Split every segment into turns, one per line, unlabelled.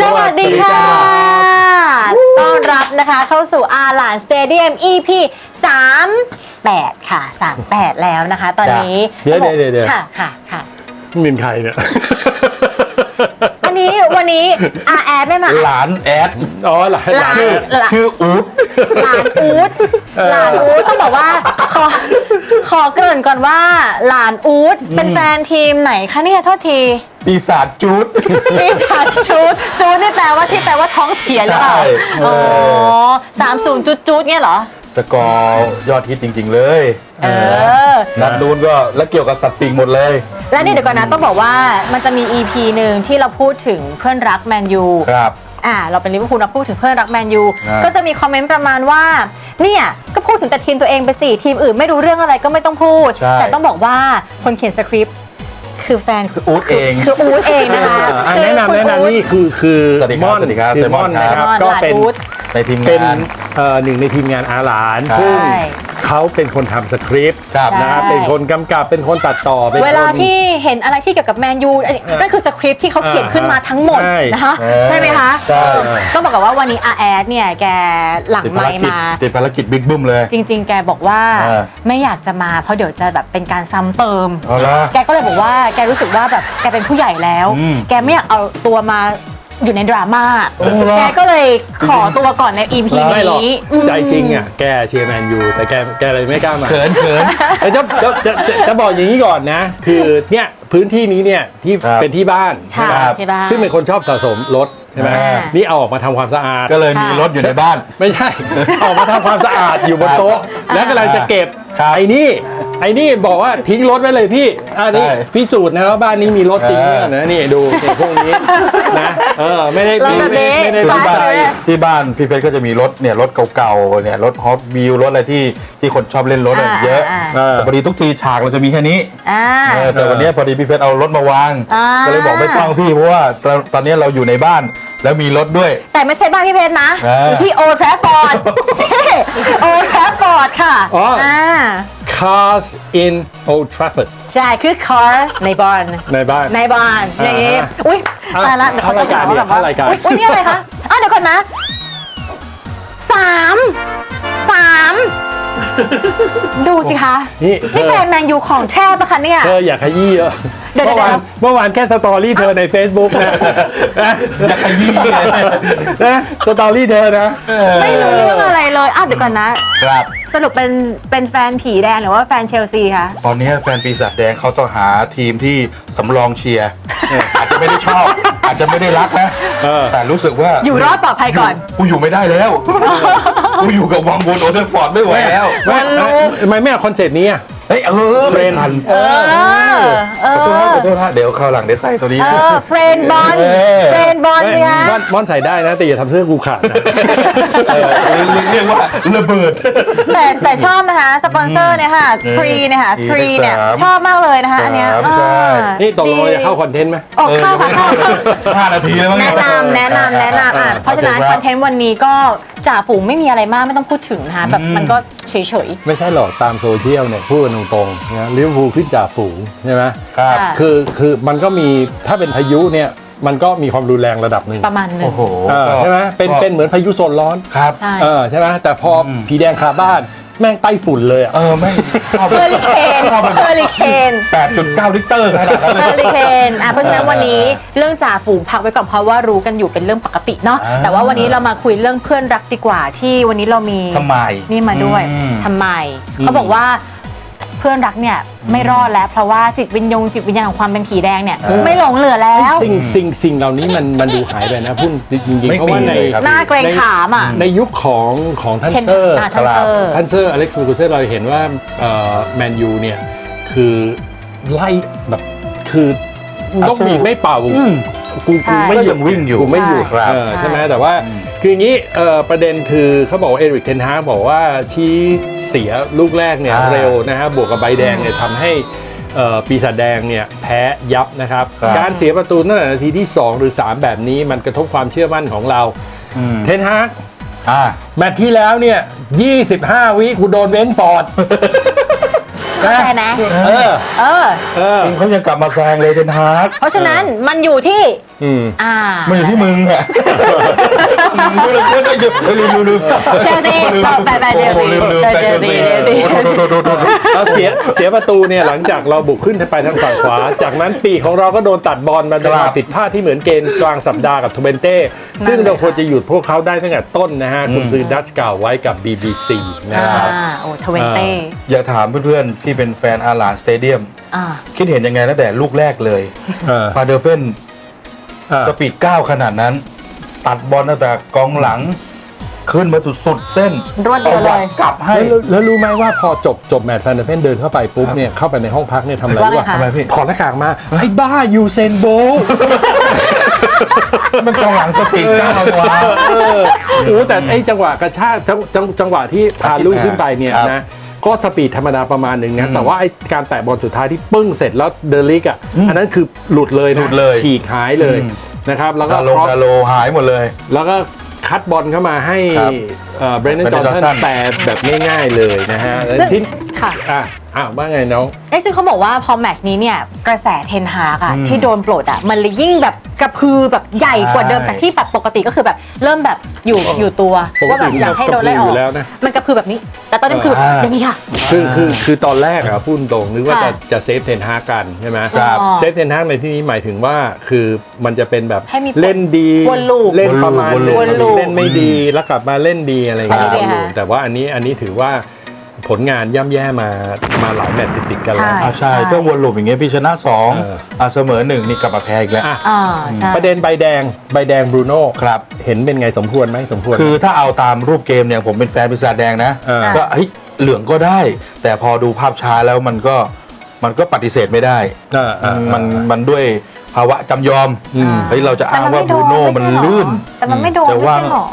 สวัสดีค่ะ ต้อนรับนะคะเข้าสู่อาหลานสเตเดียม EP 38 ค่ะ 38 แล้วนะคะ ตอนนี้
เดี๋ยวเดี๋ยวเดี๋ยวเดี๋ยว
ค่ะค่ะค่ะ
มินใครเนี่ย
วั นนี้วันนี้อาแอดไม่มา
หลานแอด
อ๋อหลาน
หลาน
ชื่อ
หลาน
ชื่ออู๊ด
หลานอูดหลานอูดต้องบอกว่าขอขอเกริ่นก่อนว่า หลานอูดเป็นแฟนทีมไหนคะเนี่ยโทษที
ปีศาจจูด
ปีศาจจูดจูดนี่แปลว่าที่แปลว่าท้องเสียหรือเปล่า
ใช่
อ๋อสามศูนย์จุดจูดเนี่ยเหรอ
สกอร์ยอดฮิตจริง ๆ เลย
เออ
นัดนู้นก็แล้วเกี่ยวกับสัตว์ปีกหมดเลย
และนี่เดี๋ยวก่อนนะต้องบอกว่ามันจะมี EP หนึ่งที่เราพูดถึงเพื่อนรักแมนยู
ครับ
อ่าเราเป็นลิเวอร์พูลเราพูดถึงเพื่อนรักแมนยู
อ่า
ก็จะมีคอมเมนต์ประมาณว่า เนี่ยก็พูดถึงแต่ทีมตัวเองไปสิทีมอื่นไม่รู้เรื่องอะไรก็ไม่ต้องพูด
ใช่
แต่ต้องบอกว่าคนเขียนสคริปต์คือแฟน
คืออู๊ดเอง
คืออู๊ดเองนะคะ
อะ
คือ
แนะนำ
คุณ
แนะนำ
อู๊ด
นี่คือคือ
สวัสดีครับ
ม่อน
สวัสดีครับ
คือ
เซม
ม่
อ
อนน
ครับ
นะครับ
ม่อน
ก็
หลาน
เป็น
อู๊ด
ในทีม
เป็น
งาน
เอ่อหนึ่งในทีมงานอาหลาน
ใช่
ซึ่งเขาเป็นคนทำสคริปต์
ครับ
นะครับ
ใช่
เป็นคนกำกับเป็นคนตัดต่อเป็นคน
เวลาที่เห็นอะไรที่เกี่ยวกับแมนยูอันนี้นั่นคือสคริปต์ที่เขาเขียนขึ้นมาทั้งหมด
ใช่
นะคะ
เออ
ใช่ไหมคะ
ใช่
ต้องบอกก่อนว่าวันนี้อาแอดเนี่ยแกหลัง
ติด
ไม
ภาร
ค์
กิจ
มา
ติดภารกิจบิ๊กบึ้มเลย
จริง ๆ แกบอกว่า
เออ
ไม่อยากจะมาเพราะเดี๋ยวจะแบบเป็นการซ้ำเติม
เอาละ
แกก็เลยบอกว่าแกรู้สึกว่าแบบแกเป็นผู้ใหญ่แล้ว
อืม
แกไม่อยากเอาตัวมา อยู่ในดราม่า
โอ้โหเหรอ
แกก็เลยขอตัวก่อนใน EP
ไม่หรอก
นี้อืม
ใจจริงอะแกเชียร์แมนยูแต่แกแกเลยไม่กล้ามา
เขินเขิน
แต่จะจะจะจะจะบอกอย่างนี้ก่อนนะ คือเนี่ยพื้นที่นี้เนี่ยที่
ครับ
เป็นที่บ้าน
ค่ะ
ครับ
ที่บ้าน
ซึ่งเป็นคนชอบสะสมรถใช่ไหม
อ่า
นี่เอาออกมาทำความสะอาด
ก็เลยมีรถอยู่ในบ้าน
ไม่ใช่ ออกมาทำความสะอาดอยู่บนโต๊ะ แล้วกำลังจะเก็บ
ครับ
ไอ้นี่ ไอ้นี่บอกว่าทิ้งรถไว้เลยพี่อันนี้
ใช่
พิสูจน์นะว่าบ้านนี้มีรถจริง
เออ
นะนี่ดูเนี่ยพวกนี้นะเออไม่ได้
เรา
ไม่
จะ
ได้
เดท
ไม่ได้
ที่
ตั้ง
บ้าน
ใจ
ที่บ้านพี่เพชรก็จะมีรถเนี่ยรถเก่าๆเนี่ยรถฮอตวิวรถอะไรที่ที่คนชอบเล่นรถอะ
อ่า
เยอะ
อ่า
เออ
แต่พอดีทุกทีฉากเราจะมีแค่นี้
อ่า
เออแต่วันนี้พอดีพี่เพชรเอารถมาวาง
อ่า
ก็เลยบอกไม่ต้องพี่เพราะว่าตอนตอนนี้เราอยู่ในบ้านแล้วมีรถด้วย
แต่ไม่ใช่บ้านพี่เพชรนะ
เออ
อ
อ
ยู่ที่โอทรฟอร์ด โอทรฟอร์ดค่ะ
อ๋ออ่า Cars in Old Trafford
ใช่คือ car ในบอล
ในบ้าน
ในบ้านอย่างนี้
อ่า
อุ้ย
อะ
ตายละเดี๋ยวเขาจะ
เข้ารายการ
หว่แบบว่า
เข้ารายการ
อุ๊ยอุ้ยนี่อะไรคะอะเดี๋ยวก่อนนะสามสาม ดูสิคะ
นี่
นี่
เธ
แฟ
อน
แมนยูของแท้ปะคะเนี่ย
เธออยากขยี้เยอะ
เดี๋ยว
เมื่อวาน
เดี๋ยว
เมื่อวานแค่สตอรี่เธอใน Facebook นะนะ
อยากขยี้เลย
นะสตอรี่เธอนะ
ไม่รู้เรื่องอะไรเลยอ้าวเดี๋ยวก่อนนะ
ครับ
สรุปเป็นเป็นแฟนผีแดงหรือว่าแฟนเชลซีคะ
ตอนนี้แฟนปีศาจแดงเขาต้องหาทีมที่สำรองเชียร์เอออาจจะไม่ได้ชอบ อาจจะไม่ได้รักนะ
เออ
แต่รู้สึกว่า
อยู่รอดปลอดภัยก่อน
กูอยู่ไม่ได้แล้ว กูอยู่กับวังบนโอเดอร์ฟอร์ดไม่ไหวแล้ว
ไม่ไม่ทำไมไม่เอาคอนเซ็ปต์นี้อะ
เฮ้ยเออ
เฟรนด์
ไม่ทัน
เออเอ
ขอโทษนะ
อ
ขอโทษนะเดี๋ยวเข้าวหลังได้ใส่ตัวนี้
เออเฟรนบอล
เออ
เฟรนบอล
ไม่
เนี่ย
ม่อนม่อนใส่ได้นะแต่อย่าทำเสื้อกูขาดนะ
เออเรียกว่าระเบิด
แต่แต่ชอบนะคะ สปอนเซอร์เนี่ยค่ะทรีเนี่ยค่ะ
อืม
ทรีเนี่ย
สาม
ชอบมากเลยนะคะ อันเนี้ย
สาม
อ่า
ใช่
นี่ตกลงเราจะเข้าคอนเทนต์ไหม
ออกเข้าค่ะเข้าเข้า
ห้านาทีแล้วมั้ง
แนะนำแนะนำแนะนำอะเพราะฉะนั้นคอนเทนต์วันนี้ก็ จ่าฝูงไม่มีอะไรมากไม่ต้องพูดถึงนะคะแบบมันก็เฉย
ไม่ใช่หรอกตามโซเชียลเนี่ยพูดกันตรงๆนะลิเวอร์พูลขึ้นจากฝูงใช่ไหม
ครับ
ค่ะ
คือคือมันก็มีถ้าเป็นพายุเนี่ยมันก็มีความรุนแรงระดับหนึ่ง
ๆประมาณหนึง
โอ้โห
เออใช่ไหมเป็นเป็นเหมือนพายุโซนร้อน
ครับ
ใช่
เออใช่ไหมแต่พออ
ม
ผีแดงคาบ้าน แม่งไต้ฝุ่นเลยอะ
เออไม่ชอบ
เฮอริเคนเฮอริเคน
แปดจุดเก้าลิตรขนาดนั้น
เฮ
เล
อย ริเคนอะเพราะฉะนั้นวันนี้เรื่องจ่าฝูงพักไว้ก่อนเพราะว่ารู้กันอยู่เป็นเรื่องปกติเนาะ
อ่า
แต่ว่าวันนี้เรามาคุยเรื่องเพื่อนรักดีกว่าที่วันนี้เรามี
ทำไม
นี่มาด้วย
อืม
ทำไมเขาบอกว่า เพื่อนรักเนี่ยไม่รอดแล้ว เพราะว่าจิตวิญญงจิตวิญญาณของความเป็นผีแดงเนี่ย
อ่า
ไม่หลงเหลือแล้ว
สิ่งสิ่งสิ่งเหล่านี้มันมันดูหายไปนะพูดจริงๆ
ไม่
เพราะว่า
มี
ใน
เลยครับ
หน้าเกรงขามอะ
ในยุคของของท่าน
เช่น
เซอร์
อ่าทันเซอร์
ท่านเซอร์อเล็กซ์มูกูเซอร์เราเห็นว่าแมนยูเนี่ยคือไล่แบบคือ
อะ
ต้อง
สู้
บีบไม่เป่า
อืม
กู
ใช่
กูไม่หยุด
ก็ยังวิ่งอยู่
กูไม่หยุด
ใช่ครับ
เออใช่ไหมแต่ว่า คืออย่างนี้เอ่อประเด็นคือเขาบอกว่าเอริกเทนฮากบอกว่าชี้เสียลูกแรกเนี่ย
อ่า
เร็วนะฮะบวกกับใบแดงเนี่ยทำให้เอ่อปีศาจแดงเนี่ยแพ้ยับนะครับ
ครับ
การเสียประตูตั้งแต่นาทีที่ 2 หรือ 3 แบบนี้มันกระทบความเชื่อมั่นของเรา
อืม
เทนฮาก
อ่า
แมตช์ที่แล้วเนี่ย 25 วิกูโดนเว้นฟอร์ด
เข้าใจไหม
เออ
เออ
เออ
จริงเขายังกลับมาแซงเลยเทนฮาก
เพราะฉะนั้นมันอยู่ที่
อืม
อ่า
มันอยู่ที่มึงอะมึงก็เลยเชื่อได้เยอะเฮ้ยลืมลืมลืม
เชลซีต่อไปไปเดล
โอ้
ซี
ลืมลืม
เดลซีเดลซี
โอ้โทษโทษโทษโทษ
แล้วเสียเสียประตูเนี่ยหลังจากเราบุกขึ้นไปทางฝั่งขวา จากนั้นปีกของเราก็โดนตัดบอลมาโดยความผิดพลาดที่เหมือนเกณฑ์กลางสัปดาห์กับทูเบนเต้ซึ่งเราควรจะหยุดพวกเขาได้ตั้งแต่ต้นนะฮะคุณซื้อดัชกล่าวไว้กับ BBC นะ
อ่า
ครับ
โอ้ทเวนเต้
อยากถามเพื่อนๆที่เป็นแฟนอาลานสเตเดียม
อ่า
คิดเห็นยังไงตั้งแต่ลูกแรกเลย
เออ
ฟาเดอร์เฟน
เออ
สปีดก้าวขนาดนั้น ตัดบอลตั้งแต่กองหลัง ขึ้นมาสุดๆเส้น
รวดเดียวเลย
กลับให้
แล้วแล้วรู้ไหมว่าพอจบจบแมตช์แฟนเดอร์เฟนเดินเข้าไปปุ๊บเนี่ยเข้าไปในห้องพักเนี่ยทำอะไร
ว่าไง
วะ
คะ
ทำไมพี่
ถอดหน้ากากมา ไอ้บ้ายูเซนโบลต์
มันกองหลังสปีดก้าววะ
เออโอ้แต่ไอ้จังหวะกระชากจังจังจังหวะที่พาลูกขึ้นไปเนี่ย
ครับ
นะ ก็สปีดธรรมดาประมาณหนึ่งนะ
อืม
แต่ว่าไอ้การแตะบอลสุดท้ายที่ปึ้งเสร็จแล้วเดลิกอะอันนั้นคือหลุดเลย
หลุ
นะ
ดเลย
ฉีกหายเลย
อืม
นะครับแล้วก็
ดาโล
cross
ดาโลหายหมดเลย
แล้วก็คัดบอลเข้ามาให้
ครับ
เบรน d นจอ
Brandon
ห์นสัน
Johnson
แต่แบบง่ายๆเลยนะฮะ
ซึ่ง
ที่
ค่ะ
อะอะว่าไงน้อง
เอ้ยซึ่งเขาบอกว่าพอแมตช์นี้เนี่ย กระแสเทนฮากอะ
อืม
ที่โดนปลดอะมันเลยยิ่งแบบ กระพือแบบใหญ่กว่าเดิม
ใช่
จากที่แบบปกติก็คือแบบเริ่มแบบอยู่อยู่ตัว
ปกติ
ว่าแบบอยากให้โดนไล่อ
มันก็กระพืออยู่
อก
แล้วนะ
มันกระพือแบบนี้ แต่ตอนนี้คือ
อ่า
อย่างนี้ค่ะ
คือคือคือตอนแรกอะพูดตรงนึกว่าจะ
ค่ะ
จะเซฟเทนฮากกันใช่ไหม
ครับ
อ๋อ
เซฟเทนฮากในที่นี้หมายถึงว่าคือมันจะเป็นแบบ
ให้มี
เล่นดี
วนลูป
เล่นประมาณหนึ่ง
วนลูป
เล่นไม่ดีแล้วกลับมาเล่นดีอะไรอย่างเงี้ย
อันนี้เป็นไงคะ
แต่ว่าอันนี้อันนี้ถือว่า ผลงานย่ำแย่มามาหลายแมตช์ติดๆกันแล้ว
ใช่
อ่าใช่ก็วนลูปอย่างเงี้ยพี่ชนะสอง
เออ
อ่าเสมอหนึ่งนี่กลับมาแพ้อีกแล้ว
อะ
อ่าใช่
ประเด็นใบแดงใบแดงบรูโน่
ครับ
เห็นเป็นไงสมควรไหมสมควรไหม
คือถ้าเอาตามรูปเกมเนี่ยผมเป็นแฟนปีศาจแดงนะ
เออ
ก็เฮ้ยเหลืองก็ได้ แต่พอดูภาพช้าแล้วมันก็มันก็ปฏิเสธไม่ได้
อ่าอ่า
มันมันด้วยภาวะจำยอม
อืม
เฮ้ยเราจะ
แต่
อ้าง
มัน
ว่า
ไม่
บ
โด
รู
น
โน่
ไม่
มัน
ใช่หรอ
ลื่น
แต่มันไม่โดน
แต่
ไม่
ว่า
ใช่หรอ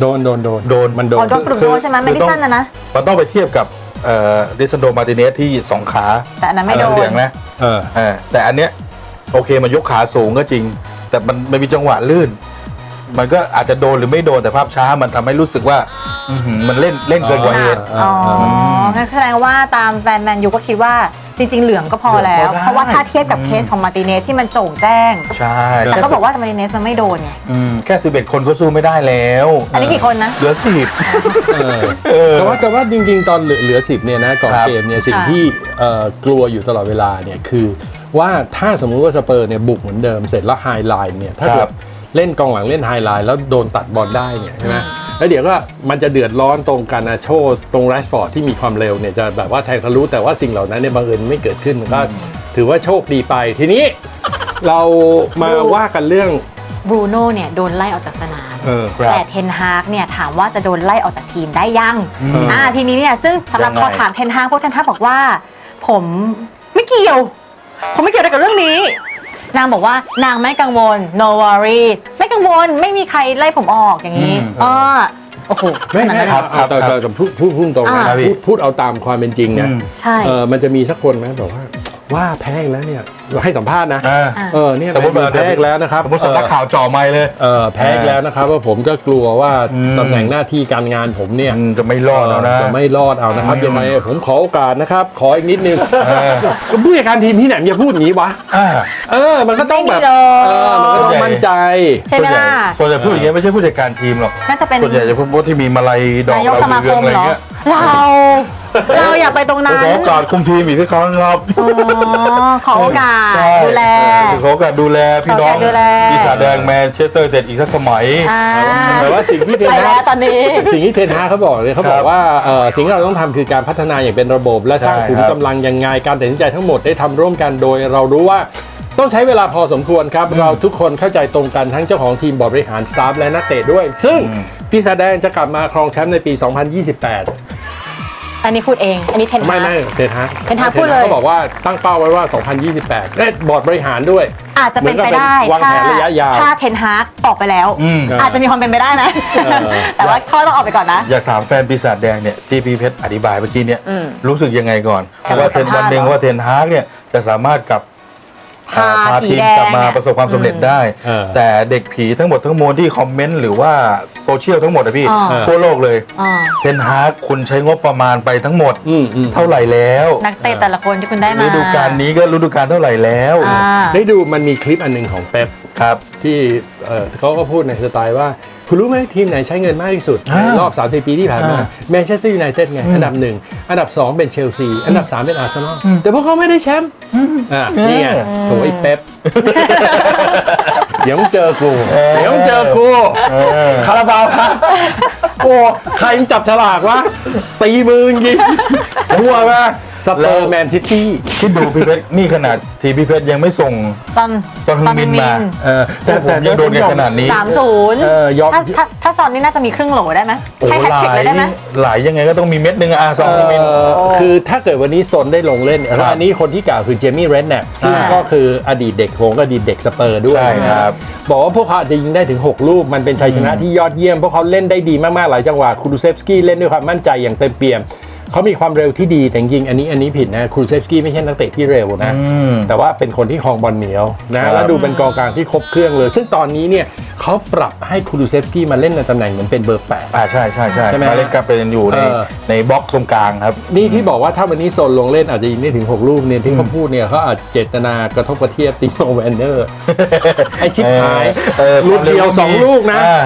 โดนโดนโดน
โดน
มันโดน
อ๋อโดนกลุ่มโดนใช่ไหมไม่ได้สั้นนะนะ
มันต้องไปเทียบกับเอ่อดิซันโดมาติเนสที่สองขา
แต่อันนั้นไม่โดน
เหลืองนะ
เออ
เออแต่อันเนี้ยโอเคมันยกขาสูงก็จริง แต่มันไม่มีจังหวะลื่น มันก็อาจจะโดนหรือไม่โดนแต่ภาพช้ามันทำให้รู้สึกว่าอื้อหือมันเล่นเล่นเกินกว่าเหตุ
อ๋องั้นแสดงว่าตามแฟนแมนยูก็คิดว่า จริงๆ เหลืองก็พอแล้ว
เหลืองก็ได้
เพราะว่าถ้าเทียบกับเคสของมาร์ติเนสที่มันโจ่งแจ้ง
ใช่
แต่เขาบอกว่ามาร์ติเนสมันไม่โดนไง
อืมแค่สิบเอ็ดคนก็สู้ไม่ได้แล้ว
อันนี้กี่คนนะ
เหลือสิบ
เออ
เออ
แต่ว่าแต่ว่าจริง ๆ ตอนเหลือเหลือสิบเนี่ยนะก่อน
ครับ
เกมเนี่ยสิ่ง
ค่ะ
ที่เอ่อกลัวอยู่ตลอดเวลาเนี่ยคือ ว่าถ้าสมมุติว่าสเปอร์เนี่ยบุกเหมือนเดิมเสร็จแล้วไฮไลน์เนี่ยถ้าเกิ
ครั
ด
บ
เล่นกองหลังเล่นไฮไลน์แล้วโดนตัดบอลได้เนี่ยใช่ไหมแล้วเดี๋ยวก็มันจะเดือดร้อนตรงการนาโชตรงแรชฟอร์ดที่มีความเร็วเนี่ยจะแบบว่าแทงทะลุแต่ว่าสิ่งเหล่านั้นเนี่ยบังเอิญไม่เกิดขึ้นมันก็ถือว่าโชคดีไปทีนี้เรามาว่ากันเรื่อง
บรูโน่เนี่ยโดนไล่ออกจากสนาม
เออ
ครับ
แต่เทนฮากเนี่ยถามว่าจะโดนไล่ออกจากทีมได้ยัง
อืม
อ่าทีนี้เนี่ยซึ่งสำหรับ
ยังไง
พอถามเทนฮากพวกเทนฮากบอกว่า ผมไม่เกี่ยว ผมไม่เกี่ยวอะไรกับเรื่องนี้ นางบอกว่านางไม่กังวล no worries ไม่กังวลไม่มีใครไล่ผมออกอย่างนี้
อืม
อ๋อโอ้โห
ไม่ไม่
ขนาดนั้น
ครับแต่แต่แต่พูดพูดพูดตรงนะ
อ่า
พูดพูดเอาตามความเป็นจริงนะ
อืม
ใช่
เออมันจะมีสักคนไหมบอกว่า ว่าแพ้อีกแล้วเนี่ยเราให้สัมภาษณ์นะ
อ่า
อะ
เออเนี่ย
สมมุติ
แพ้อีกแล้วนะครับ
สมมติสำนักข่าวจ่อไม้เลย
เออแพ้อีกแล้วนะครับว่าผมก็กลัวว่า
อืม
ตำแหน่งหน้าที่การงานผมเนี่ย
มันจะไม่รอดแล้วนะ
จะไม่รอดเอานะครับ
อืม
ยังไงผมขอโอกาสนะครับ ขออีกนิดนึง
เออ
ก็ผู้จัดการทีมที่ไหนมันจะพูดอย่างนี้วะ
อ่า
เออ มันก็ต้องแบบ
ไม่มีหรอก
เออมันก็ต้องมั่นใจ
ใช่ไหมล่ะ
ส่วนใหญ่พูดอย่างเงี้ยไม่ใช่ผู้จัดการทีมหรอก
น่าจะเป็น
ส่วนใหญ่จะพวกที่มีมาลัยดอก
นายกสมาคม
อะไร
เหรอ
เงี้ย
เรา เราอย่าไปตรงนั้น
ขอโอกาสคุมทีมอีกสักครั้งครับ
อ๋อขอโอกาส
ใช่
ดูแล
เออขอโอกาสดูแลพี่น้อง
ขอโอกาสดูแล
ปีศาจแดงแมนเชสเตอร์เต็ดอีกสักสมัย
อ่า
แต่ว่าสิ่งที่เทน
ไป
ฮา
แล้วตอนนี้
สิ่งที่เทนฮาเขาบอกเลยเขาบอกว่าเอ่อสิ่งที่เราต้องทำคือการพัฒนาอย่างเป็นระบบ และสร้าง
ใช่
ขุม
ครับ
กำลังยังไงการตัดสินใจทั้งหมดได้ทำร่วมกันโดย เรารู้ว่าต้องใช้เวลาพอสมควรครับ เราทุกคนเข้าใจตรงกันทั้งเจ้าของทีมบริหารสตาฟและนักเตะด้วย ซึ่งพี่แสดงจะกลับมาครองแชมป์ในปี 2028
อันนี้พูดเอง อันนี้เทนฮา
ไม่ไม่เทนฮา
เทนฮากพูดเลย
เขาบอกว่าตั้งเป้าไว้ว่า 2028และบอร์ดบริหารด้วย
อาจจะเป็นไปได้
เหมือนกับเป็นวางแผนระยะยาว
ถ้าเทนฮากออกไปแล้ว
อืม
อาจจะมีความเป็นไปได้นะ
เออ
แต่ว่าข้อต้องออกไปก่อนนะ
อยากถามแฟนปีศาจแดงเนี่ยที่พี่เพชรอธิบายเมื่อกี้เนี่ย
อืม
รู้สึกยังไงก่อน
อยาก
ว่าเทน
สัมภาษณ์
วันหนึ่ง
เหรอ
ว่าเทนฮากเนี่ยจะสามารถกลับ
พา
พา
ผี
ทีม
แด
กลับ
ง
มา
เนี่ย
ประสบความสำเร็จได้
เออ
แต่เด็กผีทั้งหมดทั้งมวลที่คอมเมนต์หรือว่าโซเชียลทั้งหมดอะพี่
อ่า
ทั่วโลกเลย
อ่า
เทนฮากคุณใช้งบประมาณไปทั้งหมด
อืมอืม
เท่าไหร่แล้ว
นักเตะแต่ละคนที่คุณได้มา
ฤดูกาลนี้ก็ฤดูกาลเท่าไหร่แล้ว
อ่า
ได้ดูมันมีคลิปอันหนึงของเป๊ป
ครับ
ที่เอ่อเขาก็พูดในสไตล์ว่า คุณรู้ไหมทีมไหนใช้เงินมากที่สุด
อ่า
ในรอบ30ปีที่ผ่านมา
อ่า
แมนเชสเตอร์ยูไนเต็ดไงอันดับหนึ่งอันดับ 2 เป็นเชลซี อันดับ 3 เป็นอาร์เซนอลแต่พวกเขาไม่ได้แชมป์อ่านี่ไงโถไอ้เป๊ปเดี๋ยวมึงเจอกูเดี๋ยวมึงเจอกูคาราบาวครับโอ้ใครมันจับฉลากวะตีมือจริงๆชัวร์ป่ะ สเปอร์แมนซิตี้
คิดดูพี่เพชรนี่ขนาดทีพี่เพชรยังไม่ส่ง
ซอน
ซอนฮึงมินมา
เออ
แต่ผมยังโดนกันขนาดนี้
สามศูนย์
เออยอม
ถ้าถ้าถ้าซอนนี่น่าจะมีครึ่งโหลได้ไหม
โอ้
ให้
โห
แฮต
ห
ทริก
ลา
เลย
ย
ได้ไหม
หลายยังไงก็ต้องมีเม็ดหนึ่งอะซองฮึงมิน
เอ่อคือถ้าเกิดวันนี้ซนได้ลงเล่นแล้วอันนี้คนที่กล่าวคือเจมี่เรดแนปซึ่ง
อ่า
ก็คืออดีตเด็กโหงส์อดีตเด็กสเปอร์ด้วย
ใช่ครับ
บอกว่าพวกเขาอาจจะยิงได้ถึง 6 ลูก มันเป็นชัยชนะที่ยอดเยี่ยม พวกเขาเล่นได้ดีมาก ๆ หลายจังหวะคูรูเซฟสกี้เล่นด้วยความมั่นใจอย่างเต็มเปี่ยม เขามีความเร็วที่ดีแต่จริงๆอันนี้อันนี้ผิดนะคูรูเซฟสกี้ไม่ใช่นักเตะที่เร็วนะ
อืม
แต่ว่าเป็นคนที่คลองบอลเหนียว
ครั
นะ
บ
แล้วดูเป็นกองกลางที่ครบเครื่องเลย ซึ่งตอนนี้เนี่ยเขาปรับให้คูรูเซฟสกี้มาเล่นในตำแหน่งเหมือนเป็นเบอร์แปด
อ่าใช่ใช่ใช่
ใช่ไหม
มาเล่นกับเป็นอยู่ใน
เออ
ในบล็อกตรงกลางครับ
นี่ที่บอกว่าถ้าวันนี้โซนลงเล่นอาจจะยิงได้ถึง 6 ลูกเนี่ยที่เขาพูดเนี่ยเขาอาจเจตนากระทบกระเทียบติโมแวนเนอร์ไอชิปหาย
เออ
ลูกเดียว
ความเร็ว
2ลูกนะ
อ่า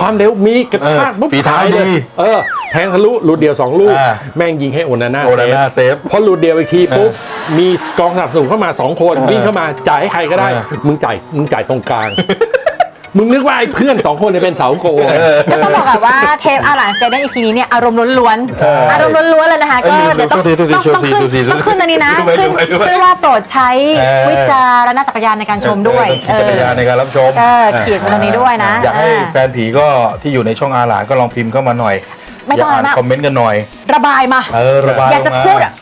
ความเร็วมีกระชาก
เออ
ปุ๊บ
ฝีเท้า
หยเลย
ดี
เออ แทงทะลุลูกเดียว 2 ลูก
อ่า
แม่งยิงให้โอนาน่า
โอนาน่า
เซ
เซ
ฟ
ฟ
พอลูกเดียวอีกทีปุ๊บ มีกองสนับสนุนเข้ามา 2 คน
เออ
วิ่งเข้ามาจ่ายให้ใครก็ได้
เออ
มึงจ่ายมึงจ่ายตรงกลาง มึงนึกว่าไอ้เพื่อน2คนเนี่ยเป็นเสาโกง
ก็ต้องบอกแบบว่าเทปอาหลานสเตเดียมอีพีนี้เนี่ยอารมณ์ล้วน
ใช่
ๆอารมณ์ล้วนๆเลยนะคะ
เอ้
ก็
ยลืม
เดี๋ยวต้อง
โทษทีโทษที
ต้องต้องขึ้น
โทษที
ต้องขึ้นอันนี้นะ
ดูไว้
ขึ้น
ดูไว้ดูไว้
ขึ้นว่าโปรดใช้
เออ
วิจารณจักรยานในการชมด้วย
เออต้องขี่จักรยานในการรับชม
เออเขียนไว้ตรงนี้ด้วยนะ
อยากให้
อ่า
แฟนผีก็ที่อยู่ในช่องอาหลานก็ลองพิมพ์เข้ามาหน่อย
ไม่ต้อง
ยากอ่าน
มาก
คอมเมนต์กันหน่อย
ระบายมา
เออระบาย
อยากจะ
ออกมา
พูดอะพูดมัน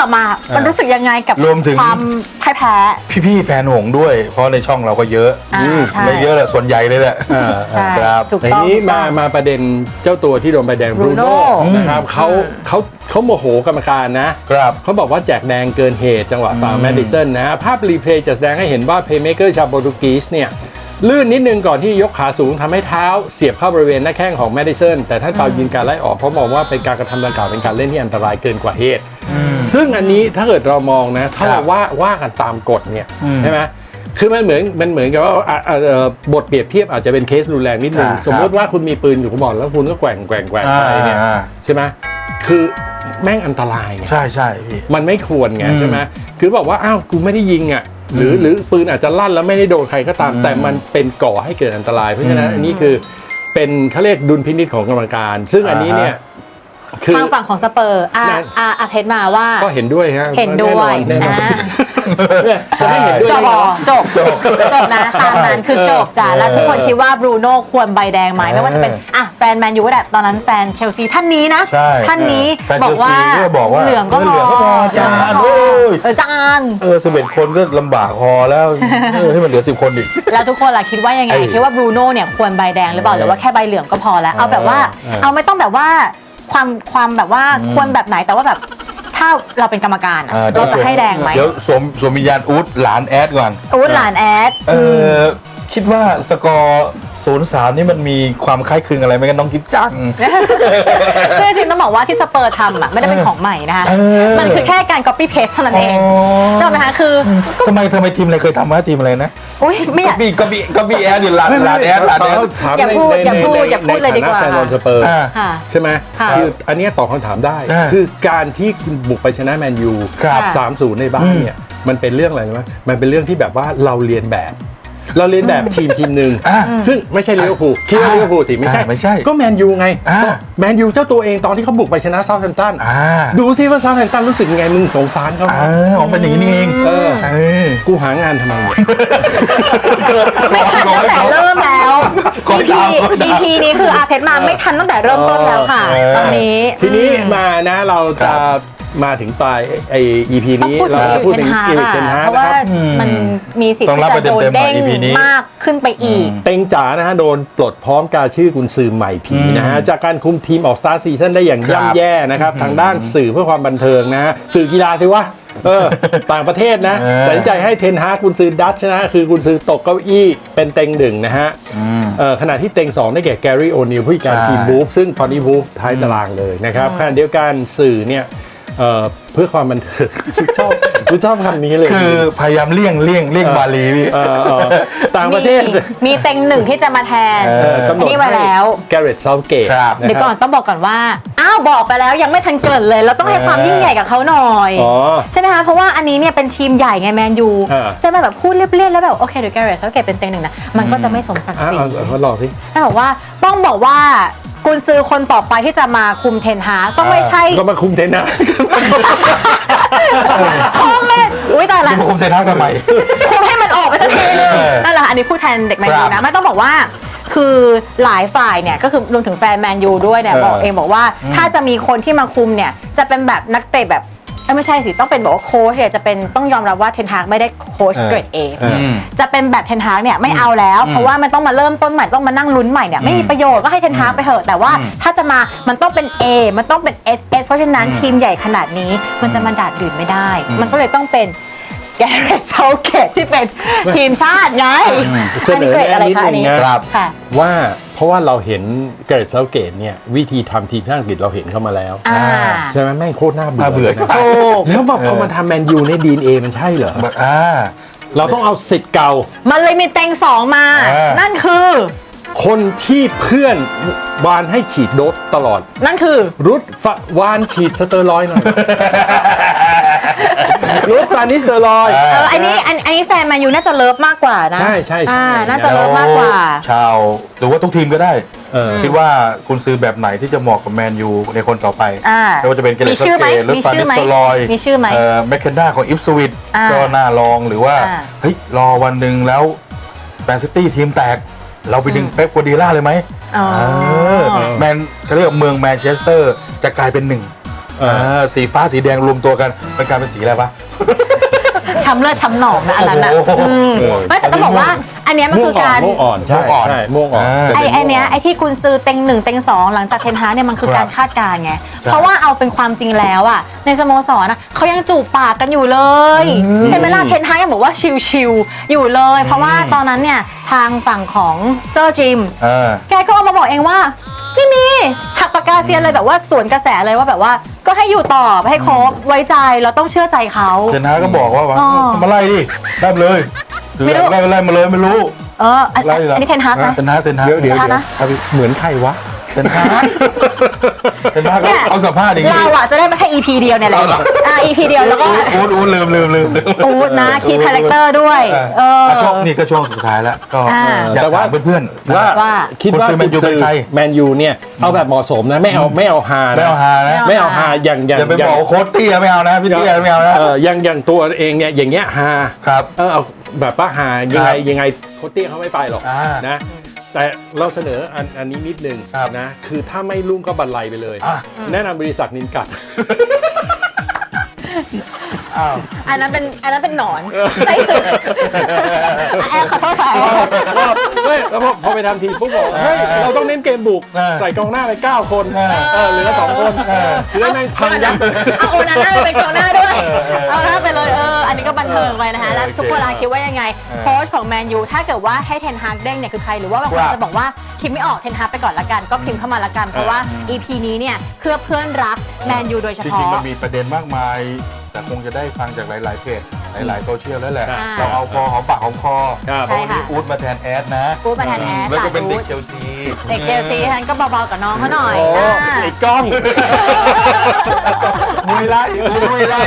ออกมา มันรู้สึกยังไงกับ
รวมถึง
ความพ่ายแพ้
พี่ๆแฟนหงส์ด้วย เพราะในช่องเราก็เยอะ
อ่า
อืม
ใช่
ไม่เยอะแหละส่วนใหญ่เลยแหละ
อ่า
ใช่
ครับ
ถูก
ใน
ต้อง
นี้
ถูก
มา
ต้อง
มาประเด็นเจ้าตัวที่โดนใบแดงบรูโน่
Bruno
นะครับเขาเขาเขาโมโหกรรมการนะ
ครับ
เขาบอกว่าแจกแดงเกินเหตุจังหวะฟาวล์แมดดิสันนะฮะภาพรีเพลย์จะแสดงให้เห็นว่าเพย์เมเกอร์ชาวโปรตุเกสเนี่ย ลื่นนิดนึงก่อนที่ยกขาสูงทำให้เท้าเสียบเข้าบริเวณหน้าแข้งของแมดดิสันแต่ท่านเปายินการไล่ออกเพราะมองว่าเป็นการกระทำดังกล่าวเป็นการเล่นที่อันตรายเกินกว่าเหตุ ซึ่งอันนี้ถ้าเกิดเรามองนะ ถ้า
ครั
เรา
บ
ว่าว่ากันตามกฎเนี่ย
อืม
ใช่ไหมคือมันเหมือนมันเหมือนกับว่าอะอะเอ่อบทเปรียบเทียบอาจจะเป็นเคสรุนแรงนิดนึง
อ่า
สมมติว่าคุณมีปืนอยู่คุณบอกแล้วคุณก็แกว่งแกว่งแกว่ง
อ่า
ไปเนี่ย
อ่า
ใช่ไหมคือแม่งอันตรายไง
ใช่ใช่พี่
มันไม่ควรไง
อืม
ใช่ไหมคือบอกว่าอ้าวกูไม่ได้ยิงอะ หรือ
อืม
หรือปืนอาจจะลั่นแล้วไม่ได้โดนใครก็ตาม
อืม
แต่มันเป็นก่อให้เกิดอันตราย เพราะฉะนั้น
อืม
อันนี้คือเป็นเขาเรียกดุลพินิจของกรรมการ ซึ่งอันนี้เนี่ย คือ
ทางฝั่งของสเปอร์อา
นั่น
อาอาเพชรมาว่า
ก็เห็นด้วยฮะ
เห็นด้วย
แน่นอนแน่นอน
อ่า
จะไม่เห็นด้วย
จ
ได้
บ
ไงวะ
จบจบจบนะตามนั้นคือจบจ้ะแล้วทุกคนคิดว่าบรูโน่ควรใบแดงไหมไม่ว่าจะเป็นอะแฟนแมนยูก็ได้ตอนนั้นแฟนเชลซีท่านนี้นะ
ใช่
ท่านนี้
แฟน
บอกว่า
เชลซีก็บอกว่า
เหลืองก็พ
เหลื
อ
องก็พอจาน
เหลืองก็พ
โอ้ย
เออจาน
เออสิบเอ็ดคนก็ลำบากพอแล้วเออให้มันเหลือสิบคนอีก
แล้วทุกคนล่ะคิดว่ายังไง
ไอ้
คิดว่าบรูโน่เนี่ยควรใบแดงหรือเปล่าหรือว่าแค่ใบเหลืองก็พอแล้ว เอาแบบว่า
เออ
เอาไม่ต้องแบบว่า ความความแบบว่าควรแบบไหนแต่ว่าแบบถ้าเราเป็นกรรมการอะ
อ่ดี๋
เรา
ยว
จะให้แดงไหม
เดี๋ยวสวมสวมวิญญาณอูดหลานแอดก่อน
อูดหลานแอด
เออ คิดว่าสกอร์ศูนย์สามนี่มันมีความคล้ายคลึงอะไรไหมกันน้องกิ๊บจัง
ซึ่งจริงๆต้องบอกว่าที่สเปอร์ทำอะไม่ได้เป็นของใหม่นะคะ
เออ
มันคือแค่การ copy paste เท่านั้นเองถูกไหมคะคือ
ทำไมทำไมทีมอะไรเคยทำมาทีมอะไรนะ
อุ้ยไม่อยาก
ก็บีก็บีก็บีแอดอยู่หลานหลานแอดหลานแอด
ถาม
อย่า
ใน
พูด
ใน
อย่าพูด
ใน
อย่าพูดเลยดีกว่า
ในฐนะแฟนบอลสเปอร์
อ่า
ค่ะ
ใช่ไหม
ค่ะ
คืออันเนี้ยตอบคำถามได้
อ่า
คือการที่คุณบุกไปชนะแมนยู
ครับ
สามศูนย์ในบ้านเนี่ย มันเป็นเรื่องอะไรรู้ไหมมันเป็นเรื่องที่แบบว่าเราเรียนแบบ เราเรียนแบบทีมทีมหนึ่ง
อ่า
ซึ่งไม่ใช่ลิเวอร์พูลคิดว่าลิเวอร์พูลสิไม่ใช่
อ่าไม่ใช่
ก็แมนยูไง
อ่า
ก็แมนยูเจ้าตัวเองตอนที่เขาบุกไปชนะเซาท์แฮมป์ตัน
อ่า
ดูซิว่าเซาท์แฮมป์ตันรู้สึกยังไงมึงสงสารเขาไหม
เออออกเป็นอย่างนี้นี่เอง
เออ
เออ
กูหางานทำไมเนี่ย
ไม่ทันตั้งแต่เริ่มแล้ว
ก่อน
EP
ดาวก่อนดาว
EP นี้คืออาเพชรมาไม่ทันตั้งแต่เริ่มต้นแล้วค่ะ
เออ
ตอนนี้
ทีนี้
อืม
มานะเราจะ
ครับ
มาถึงปลายไอ EP
ต้อง
นี้
พูดถึ
เรา
ง
จะพูดถึง
เอ
อี
ริ
ริ
ก
ก
เท
เท
น
น
ฮา
ฮา
เพ
ร์
ราะ
นะ
ว่า
ครับ
มันมีสิทธิ์
ต้อง
ที่
รับ
จะโดน
เต็มๆหน่
เด้
อย
ง
EP นี้
มากขึ้นไปอีก
เต็งจ๋านะฮะโดนปลดพร้อมกาชื่อกุนซือใหม่ผีนะฮะ จากการคุมทีมออกสตาร์ซีซั่นได้อย่าง
ครับ
ย่ำแย่นะครับ ทางด้านสื่อเพื่อความบันเทิงนะฮะสื่อกีฬาสิวะเออต่างประเทศนะ
เออ
ตัดสินใจให้เทนฮากุนซือดัตชนะ คือกุนซือตกเก้าอี้เป็นเต็งหนึ่งนะฮะเออขณะที่เต็งสองได้แก่แกรี่โอนิลผู้จัดการ
ใช่
ทีมบูฟซึ่งตอนนี้บูฟท้ายตารางเลยนะครับขณะเดียวกันสื่อเนี่ย เอ่อเพื่อความบันเทิงชอบชอบคำนี้เลย
คือพยายามเลี่ยงเลี่ยงเลี่ยงบาลีพี่
เออเออต่างประเทศ
มีมีเต็งหนึ่งที่จะมาแทน
เอ
เอ่อกำหนด
นี่มาแล้ว
แกเรตเซาเกต
ครับ
เดี๋ยวก่อนต้องบอกก่อนว่า อ้าวบอกไปแล้วยังไม่ทันเกิดเลย เราต้องให้ความยิ่งใหญ่กับเขาหน่อย
อ๋อ
ใช่ไหมคะ เพราะว่าอันนี้เนี่ยเป็นทีมใหญ่ไงแมนยู
อ่า
จะมาแบบพูดเรียบๆแล้วแบบ โอเคเดี๋ยวแกเรตเขาเก็บเป็นเต็งหนึ่งนะ มันก็จะไม่สมศักดิ์
อะ
ศรี
เอาเอาทดลองสิ
ต้องบอกว่าต้องบอกว่ากุนซือคนต่อไปที่จะมาคุมเทนฮากต้องไม่ใช่
ก็มาคุมเทนนะ
พ่อแม่อุ้ยตายละ
นี่มาคุมเทนทักทำไม
คุมให้มันออกไปสักทีนึง
เออ
นั่นแหละค่ะอันนี้พูดแทนเด็กแมนยู
ครั
นะ
บ
ไม่ต้องบอกว่า คือหลายฝ่ายเนี่ยก็คือรวมถึงแฟนแมนยูด้วยเนี่ย
เออ
บอกเองบอกว่า ถ้าจะมีคนที่มาคุมเนี่ยจะเป็นแบบนักเตะแบบ เอ้ยไม่ใช่สิต้องเป็นบอกว่าโค้ชเนี่ยจะเป็นต้องยอมรับว่าเทนฮากไม่ได้โค้ชเกรดเอ
เออ
จะเป็นแบบเทนฮากเนี่ยไม่เอาแล้ว เพราะว่ามันต้องมาเริ่มต้นใหม่ต้องมานั่งลุ้นใหม่เนี่ยไม่มีประโยชน์ก็ให้เทนฮากไปเถอะแต่ว่าถ้าจะมามันต้องเป็น A มันต้องเป็น SS เพราะฉะนั้นทีมใหญ่ขนาดนี้มันจะมาดาดดื่นไม่ได้ มันก็เลยต้องเป็นแกเรตเซาเกตที่เป็นทีมชาติไง
เสนอ
เกรด
แนะ
อะไร
นิด
คะอัน
นึง
นี้
นะครับ
ค่ะ
ว่า เพราะว่าเราเห็นเกรดเซาเกตเนี่ยวิธีทำทีมชาติอังกฤษเราเห็นเข้ามาแล้ว
อ่า
ใช่ไหมแม่งโคตรน่าเบื่อ
น่าเบื่อ
นะ
ถูก
แล้วมาพอมาทำแมนยูในดีเอมันใช่เหรอ
อ่า
เราต้องเอาสิทธิ์เก่า
มันเลยมีเต็งสองมา
อ่านั่
นั่นคือ
คนที่เพื่อนวานให้ฉีดโดสตลอด
นั่นคือ
รุดฟะวานฉีดสเตอรอยด์หน่อย รุดฟานิสเตอรอยด์
เอออันนี้อันอันนี้แฟนแมนยูน่าจะเลิฟมากกว่านะ
ใช่ใช่ใช่
อ่าน่าจะเลิฟมากกว่า
ชาวหรือว่าทุกทีมก็ได้
เออ
คิดว่าคุณซื้อแบบไหนที่จะเหมาะกับแมนยูในคนต่อไป
อ่า
ไม่ว่าจะเป็นเกเร
มี
ต
ชื่อไหม
เกตหรือ
มี
ฟา
ชื่
นิ
อไหม
สเตอรอย
มีชื่อไหม
แมคเคนด้าของอิฟสวิต
อ่า
ก็น่าลองหรือว่า
อ่า
เฮ้ย รอวันหนึ่งแล้วแมนซิตี้ทีมแตก เราไปดึงเป๊ปกัวดีล่าเลยไหม
อ๋อ
เออแมนเขาเรียกว่าเมืองแมนเชสเตอร์จะกลายเป็นหนึ่ง
เออ
เออสีฟ้าสีแดงรวมตัวกันมันกลายเป็นสีอะไรปะ
ช้ำเลือดช้ำหนองนะอันนั้นนะ
โอ้โห
อืม
เออ
ไม่แต่ต้องบอกว่า อันเนี้ยมัน
ม่ว
คื
ง
อ
อ่อ
การ
นม่วงอ่อนใช่
ม่วงอ่อน
ใช่ม่วงอ่อน
อ่า
จะ
ไอ
เป็น
ไอเนี้ย
ม่วง
ไอที่กุนซือเต็งหนึ่งเต็งสองหลังจากเทนฮากเนี่ยมันคือ
ครับ
การคาดการณ์ไง
ใช่
เพราะว่าเอาเป็นความจริงแล้วอะในสโมสรอะเขายังจูบปากกันอยู่เลยใช่ไหมล่ะเทนฮากยังบอกว่าชิลๆอยู่เลย เพราะว่าตอนนั้นเนี่ยทางฝั่งของเซอร์จิม
เออ
แกก็เอามาบอกเองว่าไม่มีหักปากกาเซียนเลยแบบว่าสวนกระแสเลยว่าแบบว่า ก็ให้อยู่ต่อให้ครบไว้ใจเราต้องเชื่อใจเขา
เซนฮาก็บอกว่าว่า
อ๋อ
มาไล่ดิได้มาเลยหรือ
ไม่รู้
ไล่ไล่มาเลยไม่รู้
เอออัน
ไล่เหรอ
อันนี้เทนฮากไหม
เซนฮาเซนฮา
เดี๋ยวเดี๋ยว
เดี๋ยว
เดี๋ยว
ครับพี่
เหมือนใครวะ
เซนฮาเซนฮาก็
เนี่ย
เอาสัมภาษณ์อย่างนี้
เราอะจะได้มาแค่ EP เดียวเนี่ยแหละ
เอาเหรอ
อ่า EP เดียวแล้วก็
อูดอูดลืมลืมลืมลืม
อูดนะคีคาแรคเตอร์ด้วย เออ
อะช่วงนี้ก็ช่วงสุดท้ายแล้วก็
อ่า
อยาก
แต่ว่า
ถามเพื่อนๆนะ
ว่า
ว่า
คิดว่า
คนซื้อแมนยูเป็นใคร
แมนยูเนี่ยเอาแบบเหมาะสมนะไม่เอาไม่เอาฮา
ไม่
นะ
เอาฮานะ
ไม่
ไม่เอาฮาอย่างอย่าง
อย่าไป
อย่า
บ
ง
อกว่าโค้ชเตี้ยไม่เอานะพี่เตี้ยไม่เอานะ
เอออย่างอย่างตัวเองเนี่ยอย่างเงี้ยฮา
ครับ
เออเอา แบบว่าหายังไง
ครับ
ยังไงโคชเตี้ยเขาไม่ไปหรอก
อ่า
นะ แต่เราเสนออันอันนี้นิดนึง
ครับ
นะ คือถ้าไม่รุ่งก็บันไลไปเลย
อะ
แนะนำบริษัทนินกัด
อ้าว
อันนั้นเป็นอันนั้นเป็นหนอนไส้สึกแอบขอโทษค่ะ
ไม่แล้วพอพอไปทำทีมปุ๊บบอกเฮ้ย เราต้องเน้นเกมบุก
อ่า
ใส่กองหน้าไป 9 คน
อ่า
เออเหลือสองคนเหลือแม่งพังยับ
เอาโอนาน่าไปเป็นกองหน้าด้วย เอาหน้าไปเลยเอออั นนี้ก็บันเทิงไปนะคะแล้วทุกคนอาคิดว่ายังไงโค้ชของแมนยูถ้าเกิดว่าให้เทนฮากเด้งเนี่ยคือใครหรือว่าบางคน
ครับ
จะบอกว่าคิดไม่ออกเทนฮากไปก่อนละกัน ก็พิมพ์เข้ามาละกันเพราะว่า EP นี้เนี่ยเพื่อเพื่อนรักแมนยูโดยเฉ
จริง
พาะ
ๆมันมีประเด็นมากมาย แต่คงจะได้ฟังจากหลาย ๆ เพจหลายๆโซเชียลแล้วแหละ
อ่า
เราเอาพอหอมปากหอมคอ
ครับ
เพราะวันนี้อูดมาแทนแอดนะ
อู๊ดมาแทนแอด
แล้วก็เป็น
หลานอู๊
เด็ก
ด
เชลซี
เด็กเจลซีฉันก็เบาๆกับน้องเขาหน่อย
โอ้
อ่า
ไอ้กล้อง
มวยไล่อูดมวยไล่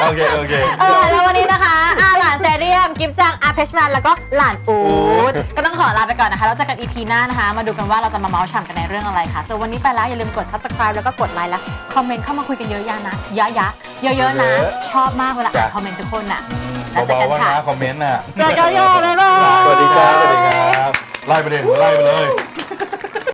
โอเคโอเค
เออแล้ววันนี้นะคะอาหลานเซเรียม กิฟจัง อาเพชมันแล้วก็หลานอูดก็ต้องขอลาไปก่อนนะคะ แล้วเจอกัน EP หน้านะคะ มาดูกันว่าเราจะมาเมาส์ฉ่ำกันในเรื่องอะไรค่ะส่วนวันนี้ไปแล้ว อย่าลืมกด subscribe แล้วก็กดไลค์และคอมเมนต์เข้ามาคุยกันเยอะๆนะเยอะๆเยอะๆนะ ชอบมากเวลาอ่าน
จ้ะ
คอมเมนต์ทุกคนน่ะแล้วเจอ
เบา
กัน
ๆว่า
ค่ะ
นะคอมเมนต์น่ะ
เจอกันโยบ๊ายบาย
สวัสดีครับ
สวัสดีครับ ไล่ไปเลยไล่ไปเลย